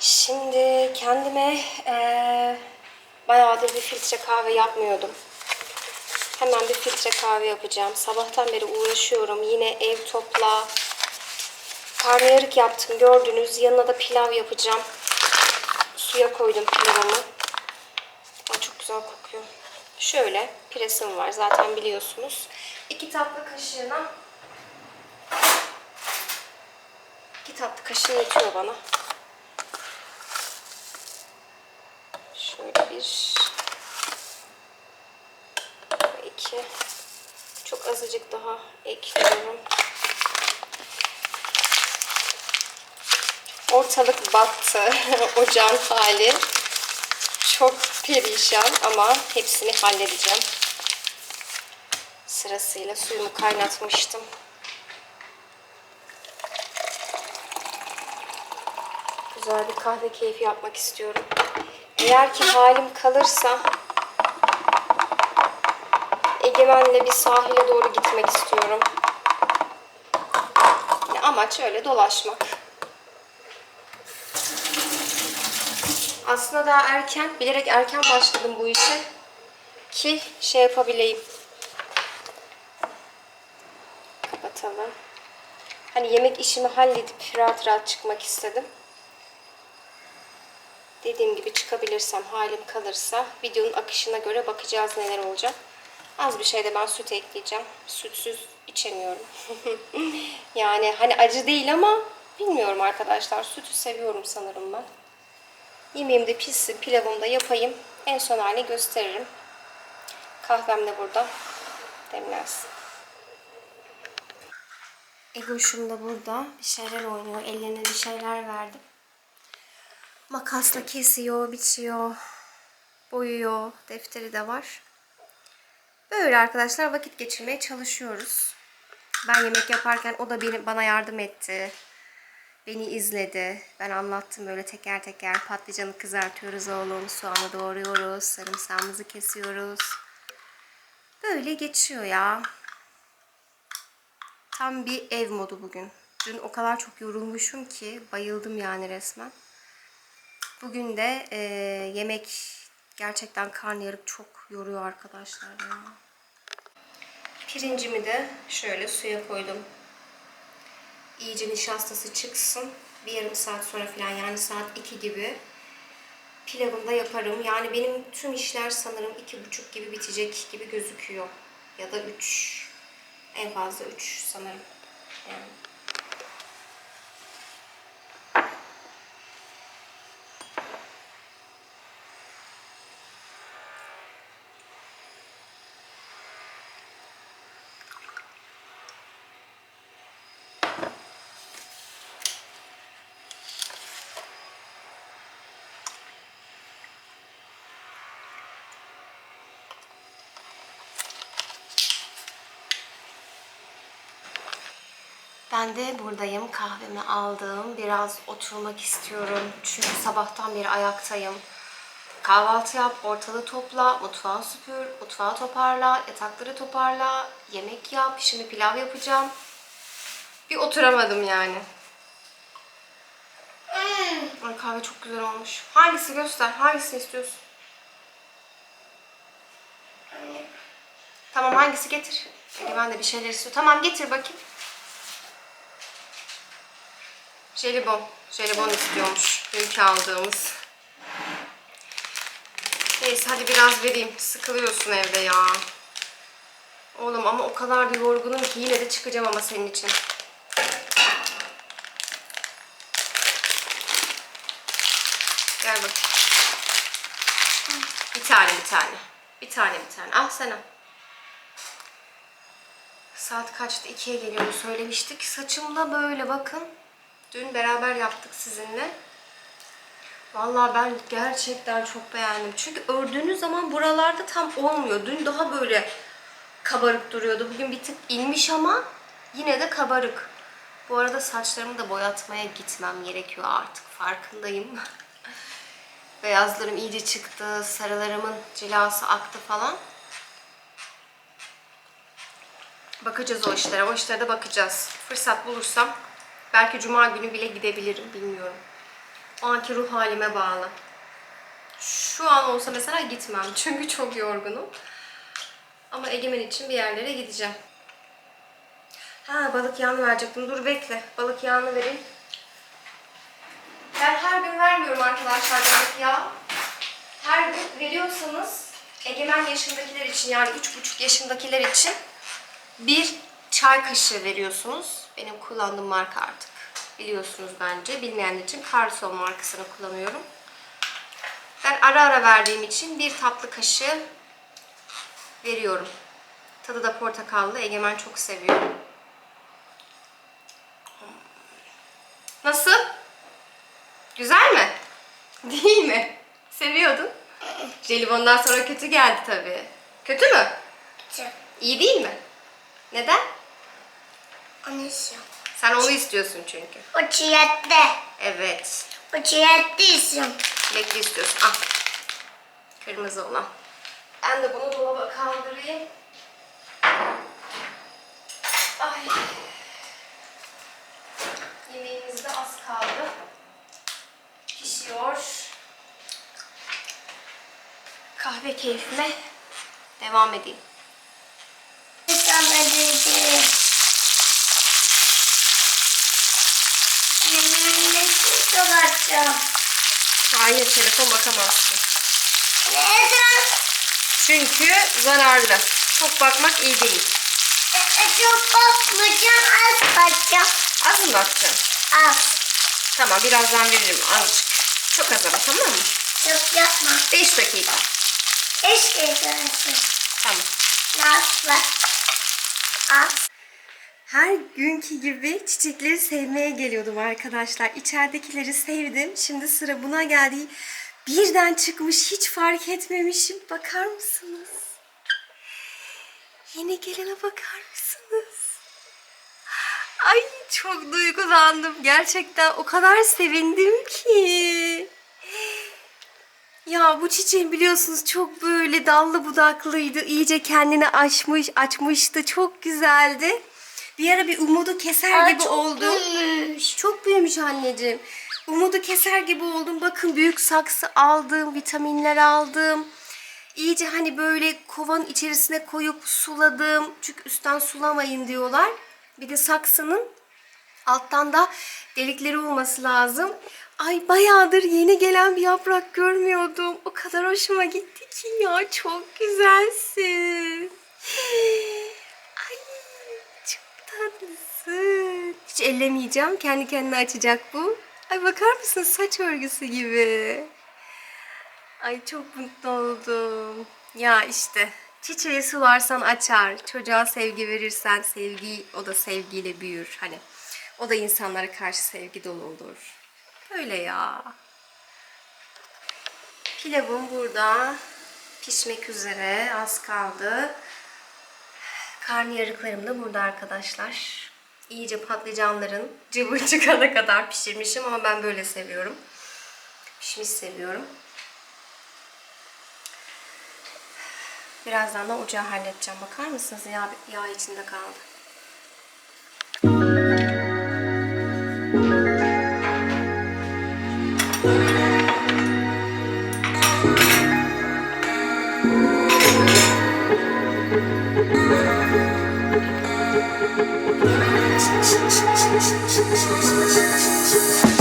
Şimdi kendime eee bayağıdır bir filtre kahve yapmıyordum. Hemen bir filtre kahve yapacağım. Sabahtan beri uğraşıyorum. Yine ev topla. Karnıyarık yaptım gördünüz. Yanına da pilav yapacağım. Suya koydum pilavımı. Aa, çok güzel kokuyor. Şöyle piresim var zaten biliyorsunuz. İki tatlı kaşığına iki tatlı kaşığı yetiyor bana. Şöyle bir iki çok azıcık daha ekliyorum. Ortalık battı. Ocağın hali çok perişan ama hepsini halledeceğim. Sırasıyla suyumu kaynatmıştım. Güzel bir kahve keyfi yapmak istiyorum. Eğer ki halim kalırsa Egemen'le bir sahile doğru gitmek istiyorum. Amaç öyle dolaşmak. Aslında daha erken, bilerek erken başladım bu işe ki şey yapabileyim. Kapatalım. Hani yemek işimi halledip rahat rahat çıkmak istedim. Dediğim gibi çıkabilirsem, halim kalırsa videonun akışına göre bakacağız neler olacak. Az bir şey de ben süt ekleyeceğim. Sütsüz içemiyorum. yani hani acı değil ama bilmiyorum arkadaşlar. Sütü seviyorum sanırım ben. Yemeğim de pişsin, pilavımı da yapayım. En son halini gösteririm. Kahvem de burada. Demlensin. Egoşum da burada. Bir şeyler oynuyor. Ellerine bir şeyler verdim. Makasla kesiyor, biçiyor, boyuyor. Defteri de var. Böyle arkadaşlar vakit geçirmeye çalışıyoruz. Ben yemek yaparken o da benim, bana yardım etti. Beni izledi. Ben anlattım böyle teker teker. Patlıcanı kızartıyoruz oğlum. Soğanı doğruyoruz. Sarımsağımızı kesiyoruz. Böyle geçiyor ya. Tam bir ev modu bugün. Dün o kadar çok yorulmuşum ki bayıldım yani resmen. Bugün de e, yemek gerçekten karnıyarık çok yoruyor arkadaşlar ya. Pirincimi de şöyle suya koydum. İyice nişastası çıksın. Bir yarım saat sonra falan yani saat 2 gibi pilavını da yaparım. Yani benim tüm işler sanırım iki buçuk gibi bitecek gibi gözüküyor. Ya da 3. En fazla 3 sanırım. Yani. Ben de buradayım. Kahvemi aldım. Biraz oturmak istiyorum. Çünkü sabahtan beri ayaktayım. Kahvaltı yap, ortalığı topla, mutfağı süpür, mutfağı toparla, yatakları toparla, yemek yap. Şimdi pilav yapacağım. Bir oturamadım yani. Ay kahve çok güzel olmuş. Hangisi göster? Hangisini istiyorsun? Tamam hangisi getir. Ben de bir şeyler istiyorum. Tamam getir bakayım. Jelibon. Jelibon istiyormuş. Dünkü aldığımız. Neyse hadi biraz vereyim. Sıkılıyorsun evde ya. Oğlum ama o kadar da yorgunum ki yine de çıkacağım ama senin için. Gel bak. Bir tane bir tane. Bir tane bir tane. Al sen. Saat kaçtı? 2'ye geliyor söylemiştik. Saçımda böyle bakın. Dün beraber yaptık sizinle. Vallahi ben gerçekten çok beğendim. Çünkü ördüğünüz zaman buralarda tam olmuyor. Dün daha böyle kabarık duruyordu. Bugün bir tık inmiş ama yine de kabarık. Bu arada saçlarımı da boyatmaya gitmem gerekiyor artık. Farkındayım. Beyazlarım iyice çıktı. Sarılarımın cilası aktı falan. Bakacağız o işlere. O işlere de bakacağız. Fırsat bulursam Belki cuma günü bile gidebilirim bilmiyorum. O anki ruh halime bağlı. Şu an olsa mesela gitmem çünkü çok yorgunum. Ama Egemen için bir yerlere gideceğim. Ha balık yağını verecektim. Dur bekle. Balık yağını vereyim. Ben her gün vermiyorum arkadaşlar balık yağı. Her gün veriyorsanız Egemen yaşındakiler için yani 3,5 yaşındakiler için bir çay kaşığı veriyorsunuz. Benim kullandığım marka artık. Biliyorsunuz bence. Bilmeyenler için Carsol markasını kullanıyorum. Ben ara ara verdiğim için bir tatlı kaşığı veriyorum. Tadı da portakallı. Egemen çok seviyor. Nasıl? Güzel mi? Değil mi? Seviyordun. Jelibondan sonra kötü geldi tabii. Kötü mü? İyi değil mi? Neden? Onu istiyorum. Sen onu istiyorsun çünkü. O çiğette. Evet. O çiğette istiyorum. Çilekli istiyorsun. Al. Kırmızı olan. Ben de bunu dolaba kaldırayım. Ay. Yemeğimiz de az kaldı. Pişiyor. Kahve keyfime devam edeyim. Sana dedi. Yemeğini çok açacağım. Hayır telefon bakamazsın. Neden? Çünkü zararlı. Çok bakmak iyi değil. E, e, çok bakmayacağım. Az bakacağım. Az mı bakacaksın? Az. Tamam birazdan veririm azıcık. Çok az ama tamam mı? Çok yapma. 5 dakika. Keşke görsün. Tamam. Nasıl? Az. Her günkü gibi çiçekleri sevmeye geliyordum arkadaşlar. İçeridekileri sevdim. Şimdi sıra buna geldi. Birden çıkmış hiç fark etmemişim. Bakar mısınız? Yeni gelene bakar mısınız? Ay çok duygulandım. Gerçekten o kadar sevindim ki. Ya bu çiçeğin biliyorsunuz çok böyle dallı budaklıydı. İyice kendini açmış, açmıştı. Çok güzeldi. Bir ara bir umudu keser Aa, gibi çok oldu. büyümüş. Çok büyümüş anneciğim. Umudu keser gibi oldum. Bakın büyük saksı aldım, vitaminler aldım. İyice hani böyle kovanın içerisine koyup suladım. Çünkü üstten sulamayın diyorlar. Bir de saksının alttan da delikleri olması lazım. Ay bayağıdır yeni gelen bir yaprak görmüyordum. O kadar hoşuma gitti ki ya. Çok güzelsin. Tatlısın. Hiç ellemeyeceğim. Kendi kendine açacak bu. Ay bakar mısın saç örgüsü gibi. Ay çok mutlu oldum. Ya işte çiçeği sularsan açar. Çocuğa sevgi verirsen sevgi o da sevgiyle büyür. Hani o da insanlara karşı sevgi dolu olur. Öyle ya. Pilavım burada. Pişmek üzere. Az kaldı. Karnıyarıklarım da burada arkadaşlar. İyice patlıcanların cıvır çıkana kadar pişirmişim ama ben böyle seviyorum. Pişmiş seviyorum. Birazdan da ocağı halledeceğim. Bakar mısınız? Yağ, yağ içinde kaldı. Thank you.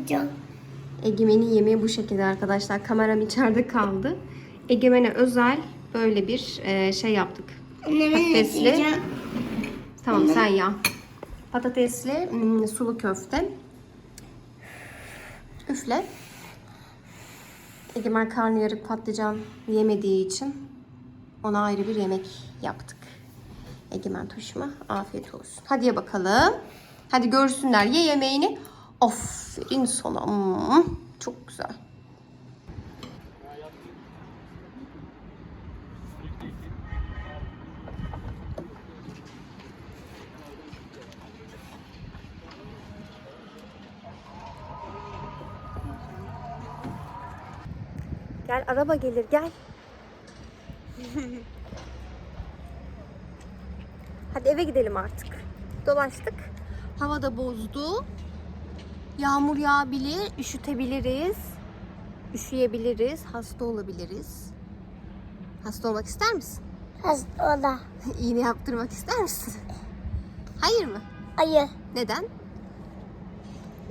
Olacak. Egemen'in yemeği bu şekilde arkadaşlar. Kameram içeride kaldı. Egemen'e özel böyle bir e, şey yaptık. Patatesli. Tamam sen ya. Patatesli hmm, sulu köfte. Üfle. Egemen karnıyarık patlıcan yemediği için ona ayrı bir yemek yaptık. Egemen tuşuma afiyet olsun. Hadi ye bakalım. Hadi görsünler ye yemeğini. Aferin sana. Hmm, çok güzel. Gel araba gelir gel. Hadi eve gidelim artık. Dolaştık. Hava da bozdu. Yağmur yağabilir, üşütebiliriz. Üşüyebiliriz, hasta olabiliriz. Hasta olmak ister misin? Hasta o da. İğne yaptırmak ister misin? Hayır mı? Hayır. Neden?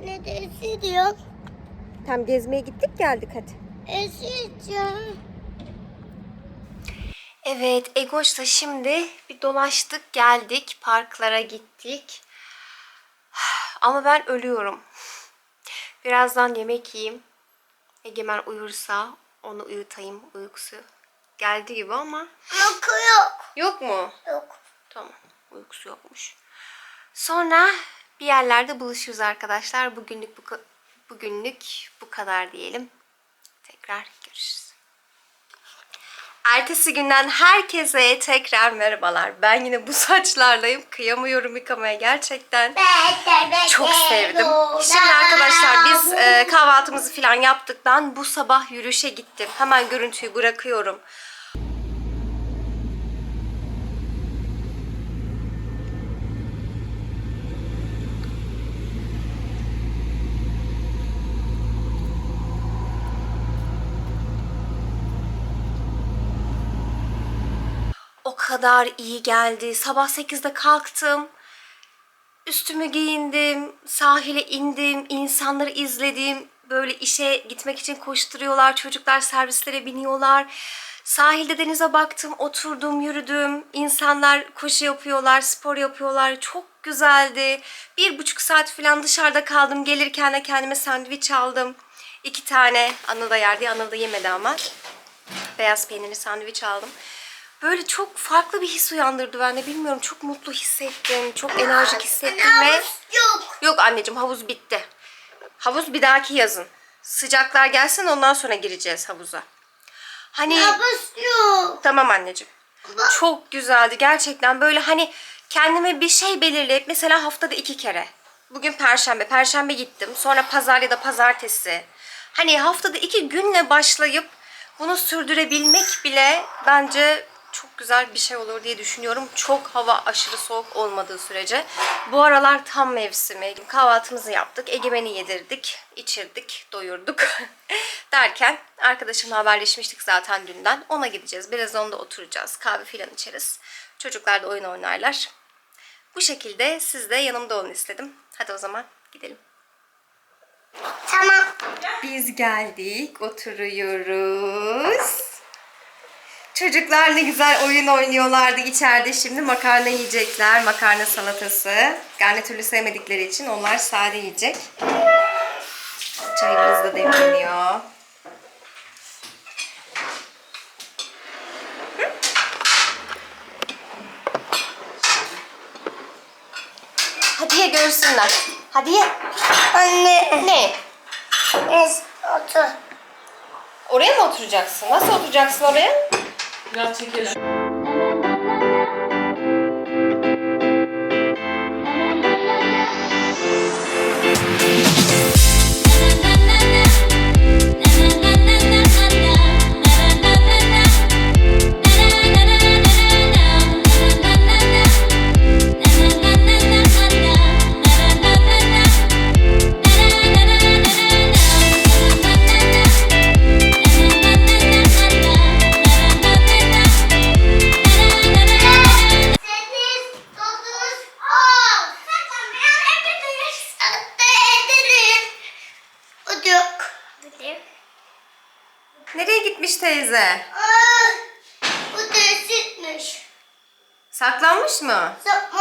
Ne de esiyor? Tam gezmeye gittik geldik hadi. Esiyor. Evet, Egoş'la şimdi bir dolaştık, geldik, parklara gittik. Ama ben ölüyorum. Birazdan yemek yiyeyim. Egemen uyursa onu uyutayım uykusu. Geldi gibi ama. Yok yok. Yok mu? Yok. Tamam, uykusu yokmuş. Sonra bir yerlerde buluşuruz arkadaşlar. Bugünlük bu, bugünlük bu kadar diyelim. Tekrar görüşürüz. Ertesi günden herkese tekrar merhabalar. Ben yine bu saçlarlayım. Kıyamıyorum yıkamaya gerçekten. Çok sevdim. Şimdi arkadaşlar biz e, kahvaltımızı falan yaptık. Ben bu sabah yürüyüşe gittim. Hemen görüntüyü bırakıyorum. O kadar iyi geldi. Sabah 8'de kalktım. Üstümü giyindim, sahile indim, insanları izledim. Böyle işe gitmek için koşturuyorlar, çocuklar servislere biniyorlar. Sahilde denize baktım, oturdum, yürüdüm. İnsanlar koşu yapıyorlar, spor yapıyorlar. Çok güzeldi. Bir buçuk saat falan dışarıda kaldım. Gelirken de kendime sandviç aldım. İki tane. Anıl da yerdi, Anıl da yemedi ama. Beyaz peynirli sandviç aldım. Böyle çok farklı bir his uyandırdı bende. Bilmiyorum çok mutlu hissettim. Çok enerjik hissettim ve... Yok. Yok anneciğim havuz bitti. Havuz bir dahaki yazın. Sıcaklar gelsin ondan sonra gireceğiz havuza. Hani Havuz yok. tamam anneciğim. Çok güzeldi gerçekten böyle hani kendime bir şey belirleyip mesela haftada iki kere. Bugün perşembe, perşembe gittim. Sonra pazar ya da pazartesi. Hani haftada iki günle başlayıp bunu sürdürebilmek bile bence çok güzel bir şey olur diye düşünüyorum. Çok hava aşırı soğuk olmadığı sürece. Bu aralar tam mevsimi. Kahvaltımızı yaptık. Egemen'i yedirdik, içirdik, doyurduk. Derken arkadaşımla haberleşmiştik zaten dünden. Ona gideceğiz. Biraz onda oturacağız. Kahve filan içeriz. Çocuklar da oyun oynarlar. Bu şekilde siz de yanımda olun istedim. Hadi o zaman gidelim. Tamam. Biz geldik, oturuyoruz. Çocuklar ne güzel oyun oynuyorlardı içeride. Şimdi makarna yiyecekler. Makarna salatası. Garnitürlü sevmedikleri için onlar sade yiyecek. Çayımız da demleniyor. Hadi ye görsünler. Hadi ye. Anne. Ne? Es otur. Oraya mı oturacaksın? Nasıl oturacaksın oraya? Biraz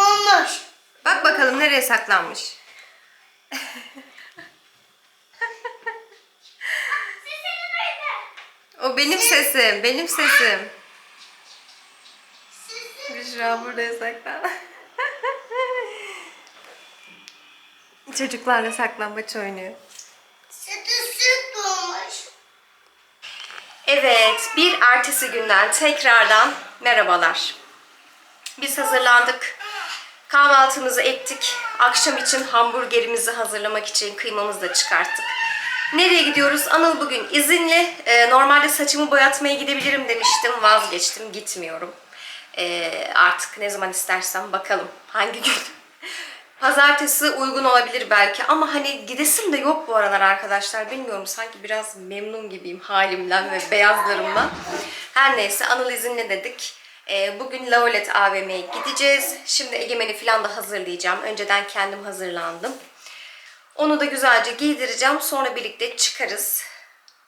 mı? Sapmamış. Bak bakalım nereye saklanmış. O benim sesim, benim sesim. Büşra burada saklan. Çocuklarla saklambaç oynuyor. Evet, bir ertesi günden tekrardan merhabalar. Biz hazırlandık. Kahvaltımızı ettik. Akşam için hamburgerimizi hazırlamak için kıymamızı da çıkarttık. Nereye gidiyoruz? Anıl bugün izinli. Ee, normalde saçımı boyatmaya gidebilirim demiştim. Vazgeçtim. Gitmiyorum. Ee, artık ne zaman istersem bakalım. Hangi gün? Pazartesi uygun olabilir belki ama hani gidesim de yok bu aralar arkadaşlar. Bilmiyorum sanki biraz memnun gibiyim halimden ve beyazlarımdan. Her neyse Anıl izinli dedik. Ee, bugün Laulet AVM'ye gideceğiz. Şimdi Egemen'i falan da hazırlayacağım. Önceden kendim hazırlandım. Onu da güzelce giydireceğim. Sonra birlikte çıkarız.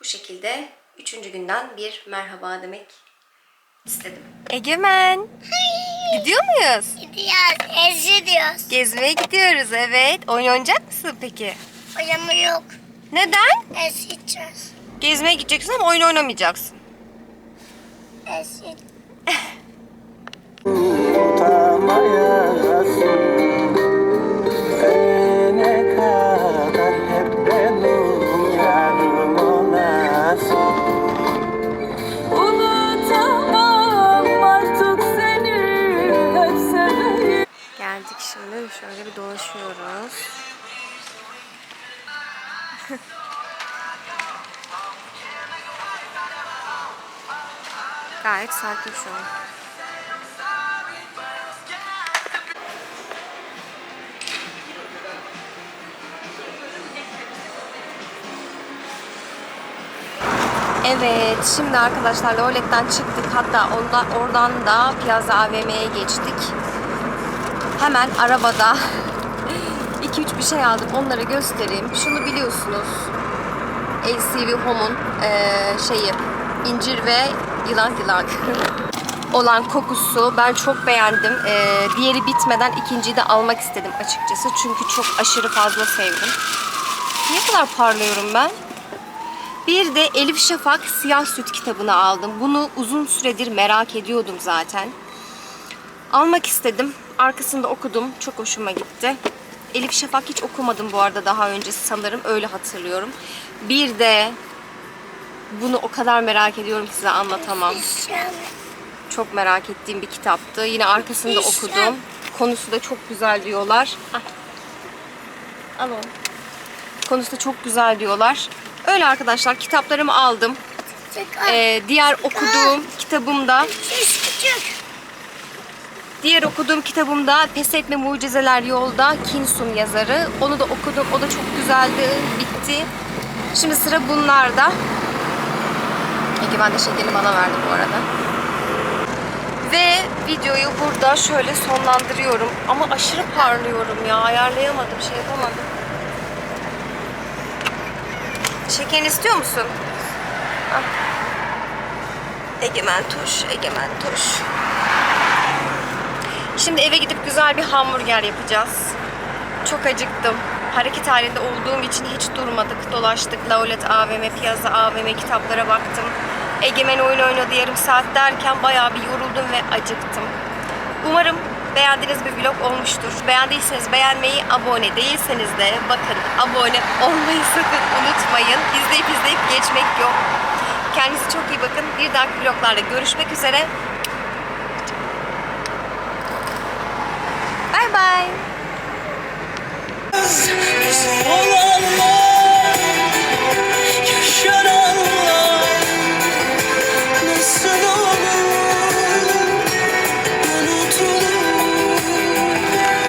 Bu şekilde üçüncü günden bir merhaba demek istedim. Egemen. Gidiyor muyuz? Gidiyoruz. Eziyoruz. Gezmeye gidiyoruz evet. Oyun oynayacak mısın peki? Oyamı yok. Neden? Ezeceğiz. Gezmeye gideceksin ama oyun oynamayacaksın. Ezeceğiz. şimdi şöyle bir dolaşıyoruz. Gayet sakin şu an. Evet, şimdi arkadaşlar Lolet'ten çıktık. Hatta ondan, oradan da Piazza AVM'ye geçtik. Hemen arabada 2-3 bir şey aldım. Onları göstereyim. Şunu biliyorsunuz. LCV Home'un eee, şeyi incir ve yılan yılan olan kokusu ben çok beğendim. Eee, diğeri bitmeden ikinciyi de almak istedim açıkçası. Çünkü çok aşırı fazla sevdim. Ne kadar parlıyorum ben? Bir de Elif Şafak Siyah Süt kitabını aldım. Bunu uzun süredir merak ediyordum zaten. Almak istedim. Arkasında okudum. Çok hoşuma gitti. Elif Şafak hiç okumadım bu arada daha önce sanırım. Öyle hatırlıyorum. Bir de bunu o kadar merak ediyorum ki size anlatamam. Çok merak ettiğim bir kitaptı. Yine arkasında okudum. Konusu da çok güzel diyorlar. Ah. Al onu. Konusu da çok güzel diyorlar. Öyle arkadaşlar kitaplarımı aldım. Ee, diğer okuduğum kitabımda. Diğer okuduğum kitabımda Pes Etme Mucizeler Yolda Kinsun yazarı. Onu da okudum. O da çok güzeldi. Bitti. Şimdi sıra bunlarda. Egemen de şekerini bana verdi bu arada. Ve videoyu burada şöyle sonlandırıyorum. Ama aşırı parlıyorum ya. Ayarlayamadım. Şey yapamadım. Şekerini istiyor musun? Al. Egemen tuş, Egemen tuş. Şimdi eve gidip güzel bir hamburger yapacağız. Çok acıktım. Hareket halinde olduğum için hiç durmadık. Dolaştık. Laulet AVM, Piazza AVM kitaplara baktım. Egemen oyun oynadı yarım saat derken bayağı bir yoruldum ve acıktım. Umarım beğendiğiniz bir vlog olmuştur. Beğendiyseniz beğenmeyi, abone değilseniz de bakın abone olmayı sakın unutmayın. İzleyip izleyip geçmek yok. Kendinize çok iyi bakın. Bir dahaki vloglarda görüşmek üzere. Bye bye.